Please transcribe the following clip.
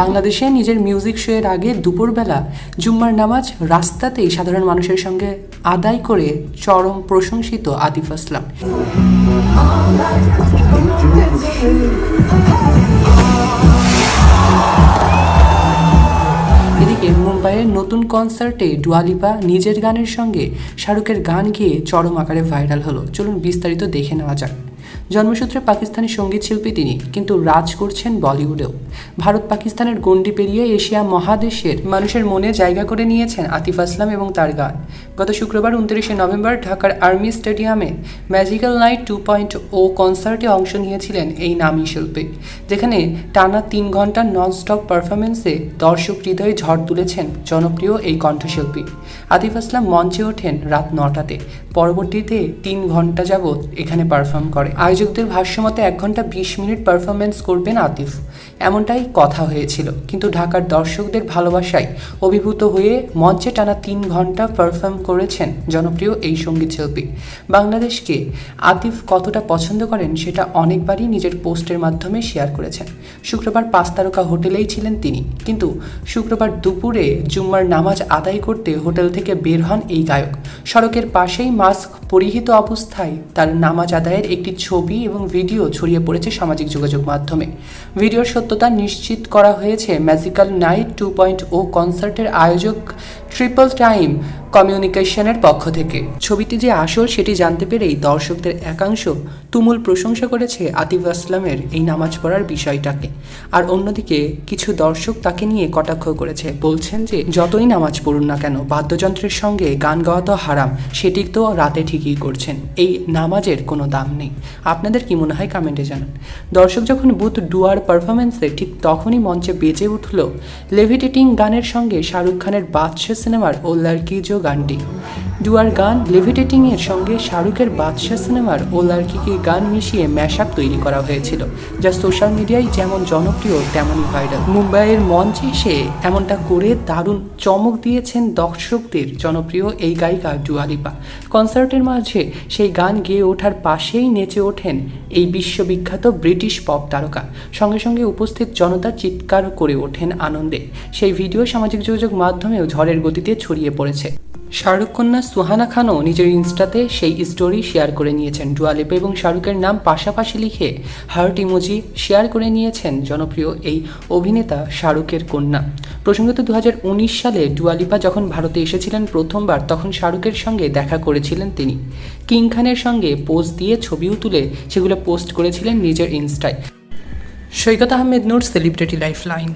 বাংলাদেশে নিজের music show এর আগে দুপুরবেলা জুম্মার নামাজ রাস্তাতেই সাধারণ মানুষের সঙ্গে আদায় করে চরম প্রশংসিত আতিফ আসলাম। এদিকে মুম্বাইয়ের নতুন কনসার্টে ডুয়ালিপা নিজের গানের সঙ্গে শাহরুখের গান গেয়ে চরম আকারে ভাইরাল হলো। চলুন বিস্তারিত দেখে নেওয়া যাক। জন্মসূত্রে পাকিস্তানি সংগীত শিল্পী তিনি, কিন্তু রাজ করছেন বলিউডেও। ভারত পাকিস্তানের গণ্ডি পেরিয়ে এশিয়া মহাদেশের মানুষের মনে জায়গা করে নিয়েছেন আতিফ আসলাম এবং তার গান। গত শুক্রবার উনত্রিশে নভেম্বর ঢাকার আর্মি স্টেডিয়ামে magical night two point O কনসার্টে অংশ নিয়েছিলেন এই নামী শিল্পী, যেখানে টানা তিন ঘণ্টার ননস্টপ পারফরমেন্সে দর্শক হৃদয়ে ঝড় তুলেছেন জনপ্রিয় এই কণ্ঠশিল্পী। আতিফ আসলাম মঞ্চে ওঠেন রাত নটাতে, পরবর্তীতে তিন ঘণ্টা যাবৎ এখানে পারফর্ম করে। আয়োজকদের ভাষ্যমতে এক ঘণ্টা বিশ মিনিট পারফরমেন্স করবেন আতিফ। এমনটাই কথা হয়েছিল। কিন্তু ঢাকার দর্শকদের ভালোবাসায় অভিভূত হয়ে মঞ্চে টানা তিন ঘণ্টা পারফর্ম করেছেন জনপ্রিয় এই সংগীত শিল্পী। বাংলাদেশকে আতিফ কতটা পছন্দ করেন সেটা অনেকবারই নিজের পোস্টের মাধ্যমে শেয়ার করেছেন। শুক্রবার পাঁচ তারকা হোটেলেই ছিলেন তিনি। কিন্তু শুক্রবার দুপুরে জুম্মার নামাজ আদায় করতে হোটেল থেকে বের হন এই গায়ক। সড়কের পাশেই মাস্ক পরিহিত অবস্থায় তার নামাজ আদায়ের একটি ছবি এবং ভিডিও ছড়িয়ে পড়েছে সামাজিক যোগাযোগ মাধ্যমে। ভিডিওর সত্যতা নিশ্চিত করা হয়েছে magical night two point O কনসার্টের আয়োজক ট্রিপল টাইম কমিউনিকেশনের পক্ষ থেকে। ছবিটি যে আসল সেটি জানতে পেরেই দর্শকদের একাংশ তুমুল প্রশংসা করেছে আতিফ আসলামের এই নামাজ পড়ার বিষয়টাকে। আর অন্যদিকে কিছু দর্শক তাকে নিয়ে কটাক্ষ করেছে, বলছেন যে, যতই নামাজ পড়ুন না কেন, বাদ্যযন্ত্রের সঙ্গে গান গাওয়া তো হারাম সেটি তো রাতে ঠিকই করছেন, এই নামাজের কোনো দাম নেই। আপনাদের কি মনে হয় কমেন্টে জানান। দর্শক যখন বুথ ডুয়ার পারফরমেন্সে ঠিক তখনই মঞ্চে বেজে উঠল লেভিটেটিং গানের সঙ্গে শাহরুখ খানের বাদশাহ সিনেমার ও লড়কি জো গানটি। ডুয়ার গান লেভিটেটিং এর সঙ্গে শাহরুখের বাদশাহ সিনেমার ও গান মিশিয়ে ম্যাশআপ তৈরি করা হয়েছিল, যা সোশ্যাল মিডিয়ায় যেমন জনপ্রিয়, তেমনই ভাইরাল মুম্বাইয়ের মঞ্চে এসে এমনটা করে দারুণ চমক দিয়েছেন দর্শকদের জনপ্রিয় এই গায়িকা ডুয়ালিপা। কনসার্টের মাঝে সেই গান গেয়ে ওঠার পাশেই নেচে ওঠেন এই বিশ্ববিখ্যাত ব্রিটিশ পপ তারকা। সঙ্গে সঙ্গে উপস্থিত জনতা চিৎকার করে ওঠেন আনন্দে। সেই ভিডিও সামাজিক যোগাযোগ মাধ্যমেও ঝড়ের গতিতে ছড়িয়ে পড়েছে। শাহরুখ কন্যা সুহানা খানও নিজের ইনস্টাতে সেই স্টোরি শেয়ার করে নিয়েছেন। ডুয়ালিপা এবং শাহরুখের নাম পাশাপাশি লিখে হার্ট ইমোজি শেয়ার করে নিয়েছেন জনপ্রিয় এই অভিনেতা শাহরুখের কন্যা। প্রসঙ্গত দু হাজার উনিশ সালে ডুয়ালিপা যখন ভারতে এসেছিলেন প্রথমবার, তখন শাহরুখের সঙ্গে দেখা করেছিলেন তিনি। কিং খানের সঙ্গে পোজ দিয়ে ছবিও তুলে সেগুলো পোস্ট করেছিলেন নিজের ইনস্টায়। Saikat Ahmed Noor celebrity life line